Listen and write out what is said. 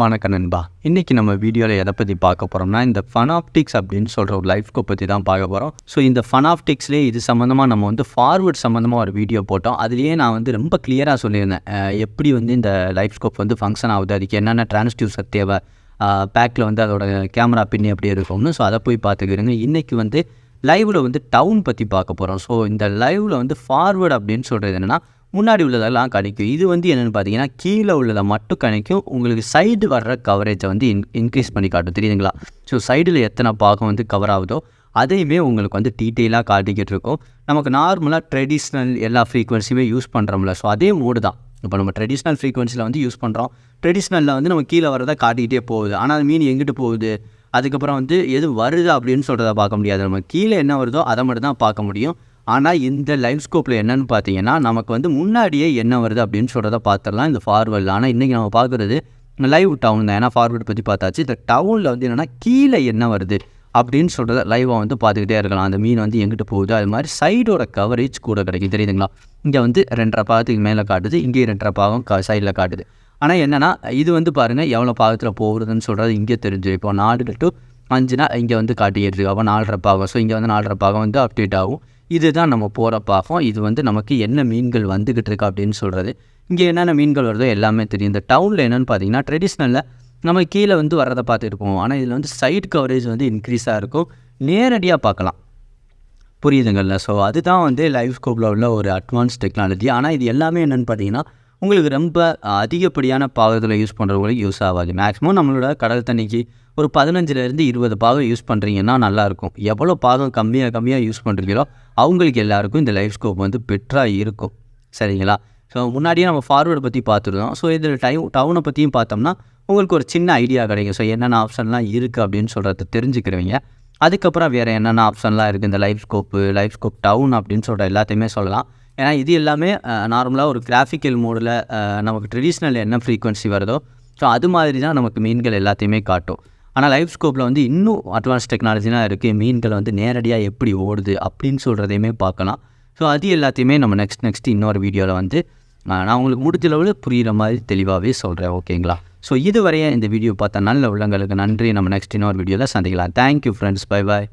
வணக்கம் நண்பா. இன்றைக்கி நம்ம வீடியோவில் எதை பற்றி பார்க்க போகிறோம்னா இந்த ஃபனாப்டிக்ஸ் அப்படின்னு சொல்கிற ஒரு லைஃப்கோ பற்றி தான் பார்க்க போகிறோம் ஸோ இந்த ஃபனாப்டிக்ஸ்லேயே இது சம்மந்தமாக நம்ம வந்து ஃபார்வர்ட் சம்மந்தமாக ஒரு வீடியோ போட்டோம். அதுலேயே நான் வந்து ரொம்ப கிளியராக சொல்லியிருந்தேன். எப்படி வந்து இந்த லைஃப் ஸ்கோப் வந்து ஃபங்க்ஷன் ஆகுது அதுக்கு என்னென்ன டிரான்ஸ்டியூசர் தேவை பேக்கில் வந்து அதோட கேமரா பின்னி எப்படி இருக்கும்னு. ஸோ அதை போய் பார்த்துக்கிறேங்க. இன்றைக்கி வந்து லைவில் வந்து டவுன் பற்றி பார்க்க போகிறோம் ஸோ இந்த லைவில் வந்து ஃபார்வர்டு அப்படின்னு சொல்கிறது என்னென்னா முன்னாடி உள்ளதெல்லாம் கிடைக்கும் இது வந்து என்னென்னு பார்த்தீங்கன்னா கீழே உள்ளதை மட்டும் கிடைக்கும் உங்களுக்கு சைடு வர்ற கவரேஜை வந்து இன் இன்க்ரீஸ் பண்ணி காட்டும். தெரியுதுங்களா? ஸோ சைடில் எத்தனை பாகம் வந்து கவர் ஆகுதோ அதையுமே உங்களுக்கு வந்து டீட்டெயிலாக காட்டிக்கிட்டு இருக்கும். நமக்கு நார்மலாக ட்ரெடிஷ்னல் எல்லா ஃப்ரீக்வன்சியுமே யூஸ் பண்ணுறோம்ல ஸோ அதே மூடு தான். இப்போ நம்ம ட்ரெடிஷ்னல் ஃப்ரீக்வன்சியில் வந்து யூஸ் பண்ணுறோம் ட்ரெடிஷ்னலில் வந்து நம்ம கீழே வரதை காட்டிக்கிட்டே போகுது. ஆனால் அது மீன் எங்கிட்டு போகுது? அதுக்கப்புறம் வந்து எது வருது அப்படின்னு சொல்கிறத பார்க்க முடியாது. நம்ம கீழே என்ன வருதோ அதை மட்டும் தான் பார்க்க முடியும். ஆனால் இந்த லைவ் ஸ்கோப்பில் என்னென்னு பார்த்தீங்கன்னா நமக்கு வந்து முன்னாடியே என்ன வருது அப்படின்னு சொல்கிறத பார்த்துடலாம். இந்த ஃபார்வர்டில் ஆனால் இன்றைக்கி நம்ம பார்க்குறது லைவ் டவுன் தான். ஏன்னா ஃபார்வர்டு பற்றி பார்த்தாச்சு. இந்த டவுனில் வந்து என்னென்னா கீழே என்ன வருது அப்படின்னு சொல்கிறத லைவாக வந்து பார்த்துக்கிட்டே இருக்கலாம். அந்த மீன் வந்து எங்கிட்டு போகுது? அது மாதிரி சைடோட கவரேஜ் கூட கிடைக்கும் தெரியுதுங்களா? இங்கே வந்து ரெண்டரை பாகத்துக்கு மேலே காட்டுது. இங்கேயும் ரெண்டரை பாகம் க சைடில் காட்டுது. ஆனால் என்னென்னா இது வந்து பாருங்கள் எவ்வளோ பாகத்தில் போகிறதுன்னு சொல்கிறது இங்கே தெரிஞ்சு இப்போ நாலு டு அஞ்சுனா இங்கே வந்து காட்டிக்கிட்டு இருக்கு அப்போ நாலரை பாகம். ஸோ இங்கே வந்து நாலரை பாகம் வந்து அப்டேட் ஆகும். இதுதான் நம்ம போகிற பார்ப்போம் இது வந்து நமக்கு என்ன மீன்கள் வந்துக்கிட்டு இருக்கு அப்படின்னு சொல்கிறது இங்கே என்னென்ன மீன்கள் வருதோ எல்லாமே தெரியும். இந்த டவுனில் என்னென்னு பார்த்தீங்கன்னா ட்ரெடிஷ்னலில் நம்ம கீழே வந்து வர்றதை பார்த்துருப்போம். ஆனால் இதில் வந்து சைட் கவரேஜ் வந்து இன்க்ரீஸாக இருக்கும். நேரடியாக பார்க்கலாம். புரியுதுங்கள்ல ஸோ அதுதான் வந்து லைஃப் ஸ்கோப்பில் உள்ள ஒரு அட்வான்ஸ் டெக்னாலஜி ஆனால் இது எல்லாமே என்னென்னு பார்த்தீங்கன்னா உங்களுக்கு ரொம்ப அதிகப்படியான பாகத்தில் யூஸ் பண்ணுறவங்களுக்கு யூஸ் ஆகாது. மேக்ஸிமம் நம்மளோட கடல் தண்ணிக்கு ஒரு பதினஞ்சுலேருந்து இருபது பாகம் யூஸ் பண்ணுறீங்கன்னா நல்லாயிருக்கும் எவ்வளோ பாகம் கம்மியாக கம்மியாக யூஸ் பண்ணுறீங்களோ அவங்களுக்கு எல்லாருக்கும் இந்த லைஃப் ஸ்கோப் வந்து பெட்டராக இருக்கும். சரிங்களா? ஸோ முன்னாடியே நம்ம ஃபார்வேர்டு பற்றி பார்த்துருந்தோம். ஸோ இதில் டைம் டவுனை பற்றியும் பார்த்தோம்னா உங்களுக்கு ஒரு சின்ன ஐடியா கிடைக்கும். ஸோ என்னென்ன ஆப்ஷன்லாம் இருக்குது அப்படின்னு சொல்கிறத தெரிஞ்சுக்கிறவங்க. அதுக்கப்புறம் வேறு என்னென்ன ஆப்ஷன்லாம் இருக்குது இந்த life scope life scope down அப்படின்னு சொல்கிற எல்லாத்தையுமே சொல்லலாம். ஏன்னா இது எல்லாமே நார்மலாக ஒரு கிராஃபிக்கல் மோடில் நமக்கு ட்ரெடிஷ்னல் என்ன ஃப்ரீக்வன்சி வருதோ ஸோ அது மாதிரி தான் நமக்கு மீன்கள் எல்லாத்தையுமே காட்டும். ஆனால் லைஃப் ஸ்கோப்பில் வந்து இன்னும் அட்வான்ஸ் டெக்னாலஜிலாம் இருக்குது மீன்கள் வந்து நேரடியாக எப்படி ஓடுது அப்படின்னு சொல்கிறதையுமே பார்க்கலாம். ஸோ அது எல்லாத்தையுமே நம்ம நெக்ஸ்ட் நெக்ஸ்ட் இன்னொரு வீடியோவில் வந்து நான் உங்களுக்கு முடிஞ்ச அளவில் புரிகிற மாதிரி தெளிவாகவே சொல்கிறேன் ஓகேங்களா ஸோ இதுவரையே இந்த வீடியோ பார்த்த நல்ல உள்ளங்களுக்கு நன்றி. நம்ம நெக்ஸ்ட் இன்னொரு வீடியோவில் சந்திக்கலாம். Thank you friends bye bye